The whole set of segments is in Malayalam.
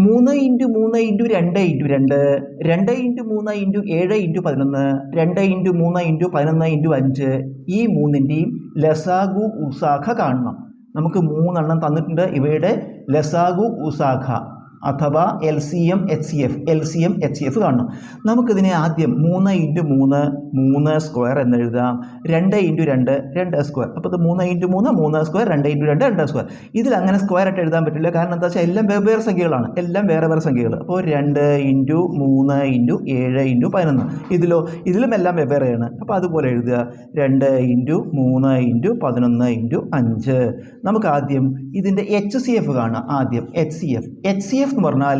മൂന്ന് ഇന്റു മൂന്ന് ഇന്റു രണ്ട് ഇന്റു രണ്ട് രണ്ട് ഇന്റു മൂന്ന് ഇന്റു ഏഴ് ഇന്റു പതിനൊന്ന് രണ്ട് ഇന്റു മൂന്ന് ഇന്റു പതിനൊന്ന് ഇന്റു അഞ്ച്. ഈ മൂന്നിന്റെയും ലസാഗു ഉസാഖ കാണണം. നമുക്ക് മൂന്നെണ്ണം തന്നിട്ടുണ്ട്. ഇവയുടെ ലസാഗു ഉസാഖ. അഥവാ L C M H C F L C M H C F കാണണം. നമുക്കിതിനെ ആദ്യം മൂന്ന് ഇന്റു മൂന്ന് മൂന്ന് സ്ക്വയർ എന്ന് എഴുതാം രണ്ട് ഇന്റു രണ്ട് രണ്ട് സ്ക്വയർ. അപ്പോൾ ഇത് മൂന്ന് ഇന്റു മൂന്ന് മൂന്ന് സ്ക്വയർ രണ്ട് ഇന്റു രണ്ട് രണ്ട് സ്ക്വയർ. ഇതിൽ അങ്ങനെ സ്ക്വയർ ആയിട്ട് എഴുതാൻ പറ്റില്ല. കാരണം എന്താ വെച്ചാൽ എല്ലാം വേറെ സംഖ്യകളാണ്. എല്ലാം വേറെ വേറെ സംഖ്യകൾ. അപ്പോൾ രണ്ട് ഇന്റു മൂന്ന് ഇന്റു ഏഴ് ഇന്റു പതിനൊന്ന്. ഇതിലോ ഇതിലും എല്ലാം വെവ്വേറെയാണ്. അപ്പോൾ അതുപോലെ എഴുതുക. രണ്ട് ഇന്റു മൂന്ന് ഇന്റു പതിനൊന്ന് ഇന്റു അഞ്ച്. നമുക്ക് ആദ്യം ഇതിന്റെ എച്ച് സി എഫ് കാണാം. ആദ്യം H C F H C F എന്ന് പറഞ്ഞാൽ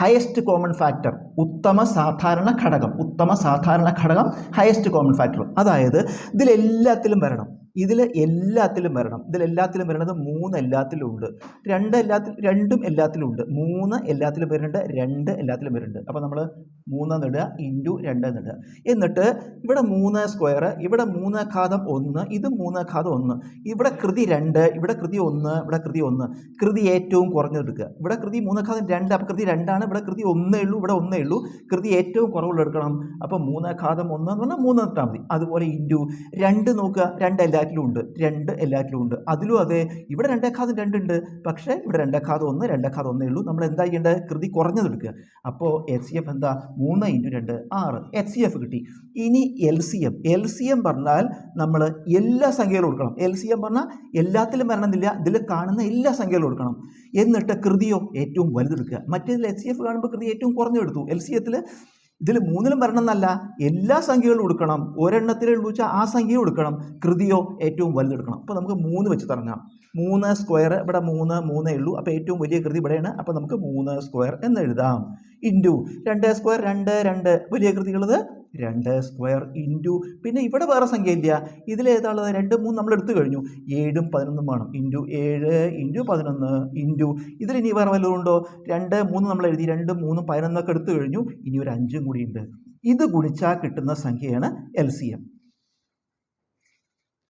ഹയസ്റ്റ് കോമൺ ഫാക്ടർ ഉത്തമ സാധാരണ ഘടകം ഉത്തമ സാധാരണ ഘടകം ഹയസ്റ്റ് കോമൺ ഫാക്ടർ അതായത് ഇതിലെല്ലാത്തിലും വരണം. ഇതിൽ എല്ലാത്തിലും വരണം. ഇതിലെല്ലാത്തിലും വരണത് മൂന്ന് എല്ലാത്തിലും ഉണ്ട്. രണ്ട് എല്ലാത്തിൽ രണ്ടും എല്ലാത്തിലും ഉണ്ട്. മൂന്ന് എല്ലാത്തിലും വരുന്നുണ്ട് രണ്ട് എല്ലാത്തിലും വരുന്നുണ്ട്. അപ്പോൾ നമ്മൾ മൂന്നെന്ന് ഇടുക ഇന്റു രണ്ട് എന്നിടുക എന്നിട്ട് ഇവിടെ മൂന്ന് സ്ക്വയർ ഇവിടെ മൂന്ന് ഘാതം ഒന്ന് ഇത് മൂന്ന് ഘാതം ഒന്ന്. ഇവിടെ കൃതി രണ്ട് ഇവിടെ കൃതി ഒന്ന് ഇവിടെ കൃതി ഒന്ന്. കൃതി ഏറ്റവും കുറഞ്ഞെടുക്കുക ഇവിടെ കൃതി മൂന്ന് ഘാതം രണ്ട് അപ്പോൾ കൃതി രണ്ടാണ്. ഇവിടെ കൃതി ഒന്നേ ഉള്ളൂ ഇവിടെ ഒന്നേ ഉള്ളൂ. കൃതി ഏറ്റവും കുറവുള്ള എടുക്കണം. അപ്പോൾ മൂന്ന് ഘാതം ഒന്ന് എന്ന് പറഞ്ഞാൽ മൂന്ന് മതി. അതുപോലെ ഇന്റു രണ്ട് നോക്കുക രണ്ട് എല്ലാറ്റിലും ഉണ്ട്. രണ്ട് എല്ലാറ്റിലും ഉണ്ട്. അതിലും അതെ ഇവിടെ രണ്ടേക്കാതും രണ്ടുണ്ട്. പക്ഷേ ഇവിടെ രണ്ടേക്കാതും ഒന്ന് രണ്ടേക്കാതും ഒന്നേ ഉള്ളൂ. നമ്മൾ എന്താ ചെയ്യേണ്ടത്? കൃതി കുറഞ്ഞതെടുക്കുക അപ്പോൾ എച്ച് സി എഫ് എന്താ? മൂന്ന് ഇന്റു രണ്ട് ആറ്. എച്ച് സി എഫ് കിട്ടി. ഇനി L C M L C M പറഞ്ഞാൽ നമ്മൾ എല്ലാ സംഖ്യകളും കൊടുക്കണം. എൽ സി എം പറഞ്ഞാൽ എല്ലാത്തിലും വരണമെന്നില്ല. ഇതിൽ കാണുന്ന എല്ലാ സംഖ്യകളും കൊടുക്കണം. എന്നിട്ട് കൃതിയോ ഏറ്റവും വലുതെടുക്കുക. മറ്റേതിൽ എച്ച് സി എഫ് കാണുമ്പോൾ കൃതി ഏറ്റവും കുറഞ്ഞെടുത്തു. എൽ സി എത്തിൽ ഇതിൽ മൂന്നിലും വരണം എന്നല്ല എല്ലാ സംഖ്യകളും കൊടുക്കണം ഒരെണ്ണത്തിൽ വെച്ചാൽ ആ സംഖ്യ എടുക്കണം കൃതിയോ ഏറ്റവും വലുതെടുക്കണം അപ്പോൾ നമുക്ക് മൂന്ന് വെച്ച് തുടങ്ങാം. മൂന്ന് സ്ക്വയർ ഇവിടെ മൂന്ന് മൂന്നേ ഉള്ളൂ. അപ്പോൾ ഏറ്റവും വലിയ കൃതി ഇവിടെയാണ്. അപ്പോൾ നമുക്ക് മൂന്ന് സ്ക്വയർ എന്ന് എഴുതാം. ഇന്റു രണ്ട് സ്ക്വയർ രണ്ട് രണ്ട്. വലിയ കൃതികളത് രണ്ട് സ്ക്വയർ ഇന്റു പിന്നെ ഇവിടെ വേറെ സംഖ്യ ഇല്ല ഇതിലേതാണുള്ളത് രണ്ട് മൂന്ന് നമ്മൾ എടുത്തു കഴിഞ്ഞു. ഏഴും പതിനൊന്നും വേണം. ഇന്റു ഏഴ് ഇന്റു പതിനൊന്ന് ഇന്റു. ഇതിൽ ഇനി വേറെ വല്ലതും ഉണ്ടോ? രണ്ട് മൂന്ന് നമ്മൾ എഴുതി. രണ്ട് മൂന്നും പതിനൊന്നൊക്കെ എടുത്തു കഴിഞ്ഞു. ഇനി ഒരു അഞ്ചും കൂടി ഉണ്ട്. ഇത് ഗുണിച്ചാൽ കിട്ടുന്ന സംഖ്യയാണ് എൽ സി എം